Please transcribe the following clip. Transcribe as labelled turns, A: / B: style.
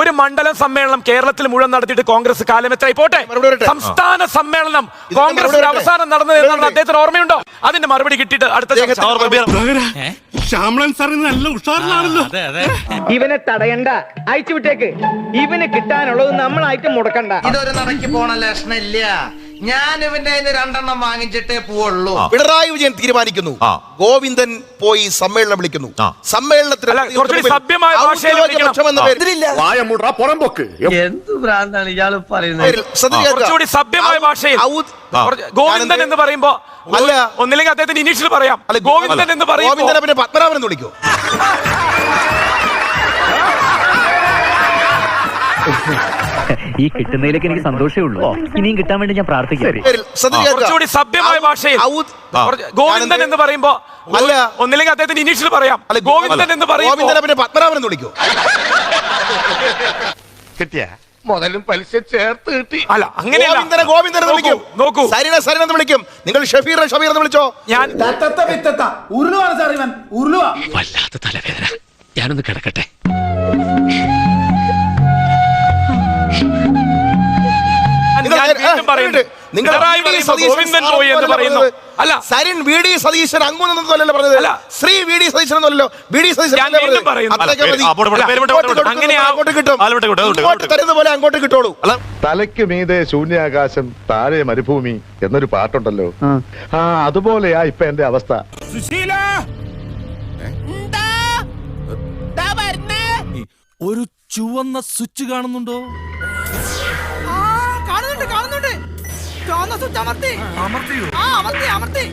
A: ഒരു മണ്ഡലം സമ്മേളനം കേരളത്തിൽ മുഴുവൻ നടത്തിയിട്ട് കോൺഗ്രസ് കാലം എത്രയായി? പോട്ടെ. സംസ്ഥാന സമ്മേളനം കോൺഗ്രസ്. അവസാനം നടന്നത് എന്നാണ് അദ്ദേഹത്തിന് ഓർമ്മയുണ്ടോ? അതിന്റെ മറുപടി കിട്ടിയിട്ട് അടുത്ത
B: ഇവനെ തടയണ്ട. അയച്ചു വിട്ടേക്ക്. ഇവന് കിട്ടാനുള്ളത് നമ്മളായിട്ട് മുടക്കണ്ട.
C: ഇതൊരു നടക്കി പോണ ലക്ഷണില്ല ഞാൻ ഇവന്റെ രണ്ടെണ്ണം വാങ്ങിച്ചിട്ടേ പോവുള്ളൂ.
D: പിണറായി വിജയൻ തീരുമാനിക്കുന്നു.
E: ആ.
D: ഗോവിന്ദൻ പോയി സമ്മേളനം വിളിക്കുന്നു. സമ്മേളനത്തിൽ
C: എന്ത് ഭ്രാന്താണ് പറയുന്നത്?
A: ഗോവിന്ദൻ എന്ന് പറയുമ്പോ
D: അല്ല.
A: ഒന്നില്ലെങ്കിൽ അദ്ദേഹത്തിന് ഇനീഷ്യൽ പറയാം. ഗോവിന്ദൻ എന്ന് പറയും
D: ഗോവിന്ദനെ പിന്നെ പത്മനാഭൻ എന്ന് വിളിക്കൂ?
F: ഈ കിട്ടുന്നതിലേക്ക് എനിക്ക് സന്തോഷമേ ഉള്ളൂ. ഇനിയും കിട്ടാൻ വേണ്ടി ഞാൻ പ്രാർത്ഥിക്കാം.
A: കുറച്ചുകൂടി സഭ്യമായ ഭാഷയിൽ ഗോവിന്ദൻ എന്ന് പറയുമ്പോ
D: അല്ല.
A: ഒന്നില്ലെങ്കിൽ അദ്ദേഹത്തിന് ഇനീഷ്യൽ പറയാം. ഗോവിന്ദൻ എന്ന് പറയുമ്പോൾ
D: ഗോവിന്ദനെ പിന്നെ പത്മനാഭൻ വിളിക്കൂ?
G: മുതലും പലിശ ചേർത്ത് കിട്ടി.
A: അല്ല അങ്ങനെ
D: ഗോവിന്ദനെ ഗോവിന്ദനെ വിളിക്കും.
A: നോക്കൂ,
D: സരിനെ സരിനെ എന്ന് വിളിക്കും. നിങ്ങൾ ഷഫീറിനെ ഷഫീർ എന്ന് വിളിച്ചോ?
A: ഞാൻ
F: വല്ലാത്ത തലവേദന. ഞാനൊന്ന് കിടക്കട്ടെ.
A: വീണ്ടും പറയുന്നു.
D: നിങ്ങൾ
A: ഗോവിന്ദൻ എന്ന് പറയുന്നു. അല്ല.
D: സരിൻ വി ഡി സതീശൻ പറഞ്ഞത്?
A: അല്ല.
D: ശ്രീ വി ഡി സതീശൻ എന്നല്ലോ വി ഡി അങ്ങോട്ട് കിട്ടും തരുന്ന പോലെ അങ്ങോട്ട് കിട്ടോളൂ
H: തലയ്ക്ക് മീതെ ശൂന്യാകാശം താഴെ മരുഭൂമി എന്നൊരു പാട്ടുണ്ടല്ലോ. ആ. അതുപോലെയാ ഇപ്പൊ എന്റെ അവസ്ഥ.
G: ഒരു ചുവന്ന സ്വിച്ച് കാണുന്നുണ്ടോ?
B: കാണുന്നുണ്ട് കാണുന്നുണ്ട്. ചുവന്ന സ്വിച്ച് അമർത്തി
G: അമർത്തിയോ?
B: ആ അമർത്തി അമർത്തി.